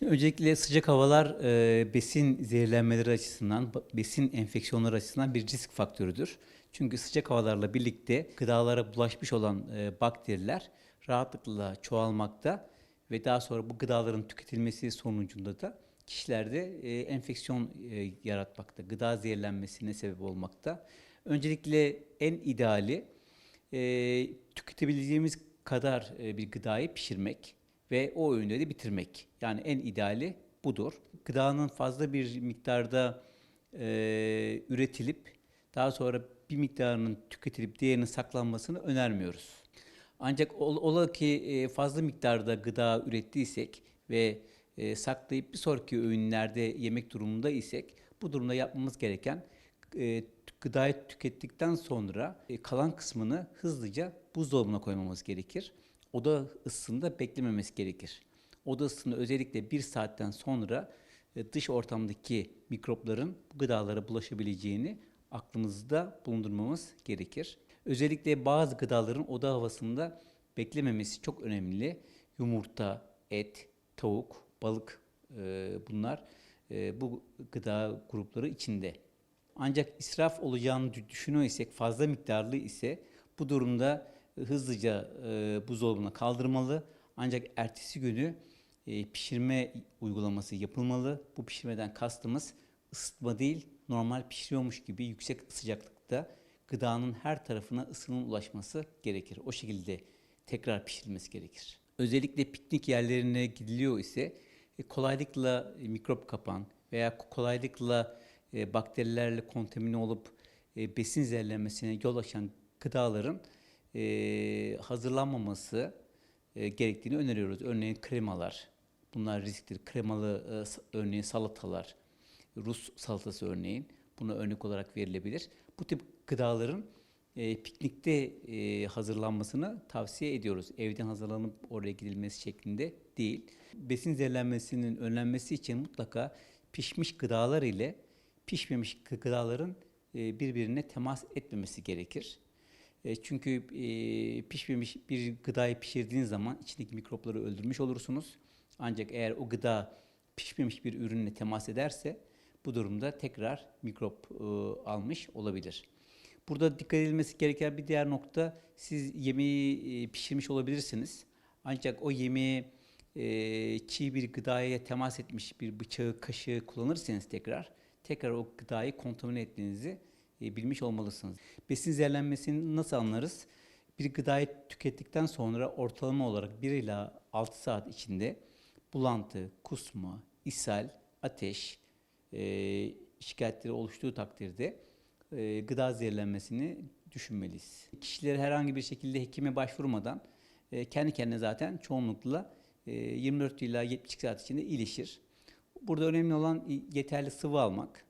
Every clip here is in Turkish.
Şimdi öncelikle sıcak havalar e, besin zehirlenmeleri açısından, besin enfeksiyonları açısından bir risk faktörüdür. Çünkü sıcak havalarla birlikte gıdalara bulaşmış olan e, bakteriler rahatlıkla çoğalmakta ve daha sonra bu gıdaların tüketilmesi sonucunda da kişilerde e, enfeksiyon e, yaratmakta, gıda zehirlenmesine sebep olmakta. Öncelikle en ideali e, tüketebileceğimiz kadar e, bir gıdayı pişirmek ve o öğünde de bitirmek. Yani en ideali budur. Gıdanın fazla bir miktarda e, üretilip daha sonra bir miktarının tüketilip diğerinin saklanmasını önermiyoruz. Ancak ol, ola ki e, fazla miktarda gıda ürettiysek ve e, saklayıp bir sonraki öğünlerde yemek durumunda isek bu durumda yapmamız gereken e, gıdayı tükettikten sonra kalan kısmını hızlıca buzdolabına koymamız gerekir. Oda ısısında beklememesi gerekir. Oda ısısında özellikle bir saatten sonra e, dış ortamdaki mikropların gıdalara bulaşabileceğini aklımızda bulundurmamız gerekir. Özellikle bazı gıdaların oda havasında beklememesi çok önemli. Yumurta, et, tavuk, balık e, bunlar e, bu gıda grupları içinde. Ancak israf olacağını dü- düşünüyor isek, fazla miktarlı ise bu durumda hızlıca e, buzdolabına kaldırmalı. Ancak ertesi günü e, pişirme uygulaması yapılmalı. Bu pişirmeden kastımız ısıtma değil, normal pişiriyormuş gibi yüksek sıcaklıkta gıdanın her tarafına ısının ulaşması gerekir. O şekilde tekrar pişirilmesi gerekir. Özellikle piknik yerlerine gidiliyor ise e, kolaylıkla e, mikrop kapan veya kolaylıkla e, bakterilerle kontamine olup besin zehirlenmesine yol açan gıdaların e, hazırlanmaması e, gerektiğini öneriyoruz. Örneğin kremalar, bunlar risktir. Kremalı e, örneğin salatalar, Rus salatası örneğin buna örnek olarak verilebilir. Bu tip gıdaların e, piknikte e, hazırlanmasını tavsiye ediyoruz. Evden hazırlanıp oraya gidilmesi şeklinde değil. Besin zehirlenmesinin önlenmesi için mutlaka pişmiş gıdalar ile pişmemiş gı- gıdaların e, birbirine temas etmemesi gerekir. E, Çünkü e, pişmemiş bir gıdayı pişirdiğiniz zaman içindeki mikropları öldürmüş olursunuz. Ancak eğer o gıda pişmemiş bir ürünle temas ederse bu durumda tekrar mikrop e, almış olabilir. Burada dikkat edilmesi gereken bir diğer nokta siz yemeği pişirmiş olabilirsiniz. Ancak o yemeği çiğ bir gıdaya temas etmiş bir bıçağı, kaşığı kullanırsanız tekrar tekrar o gıdayı kontamine ettiğinizi bilmiş olmalısınız. Besin zehirlenmesini nasıl anlarız? Bir gıdayı tükettikten sonra ortalama olarak 1 ila 6 saat içinde bulantı, kusma, ishal, ateş e, şikayetleri oluştuğu takdirde e, gıda zehirlenmesini düşünmeliyiz. Kişiler herhangi bir şekilde hekime başvurmadan e, kendi kendine zaten çoğunlukla e, 24 ila 72 saat içinde iyileşir. Burada önemli olan yeterli sıvı almak.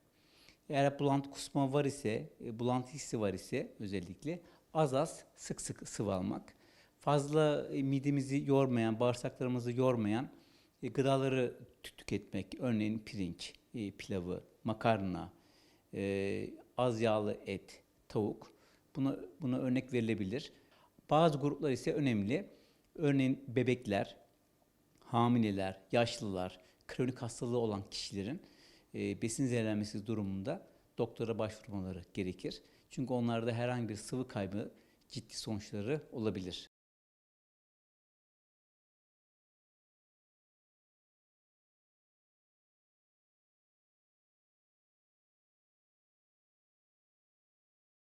Eğer bulantı kusma var ise, e, bulantı hissi var ise özellikle az az sık sık sıvı almak. Fazla e, midemizi yormayan, bağırsaklarımızı yormayan e, gıdaları tü- tüketmek. Örneğin pirinç, pilavı, makarna, az yağlı et, tavuk. Buna, buna örnek verilebilir. Bazı gruplar ise önemli. Örneğin bebekler, hamileler, yaşlılar, kronik hastalığı olan kişilerin besin zehirlenmesi durumunda doktora başvurmaları gerekir. Çünkü onlarda herhangi bir sıvı kaybı ciddi sonuçları olabilir.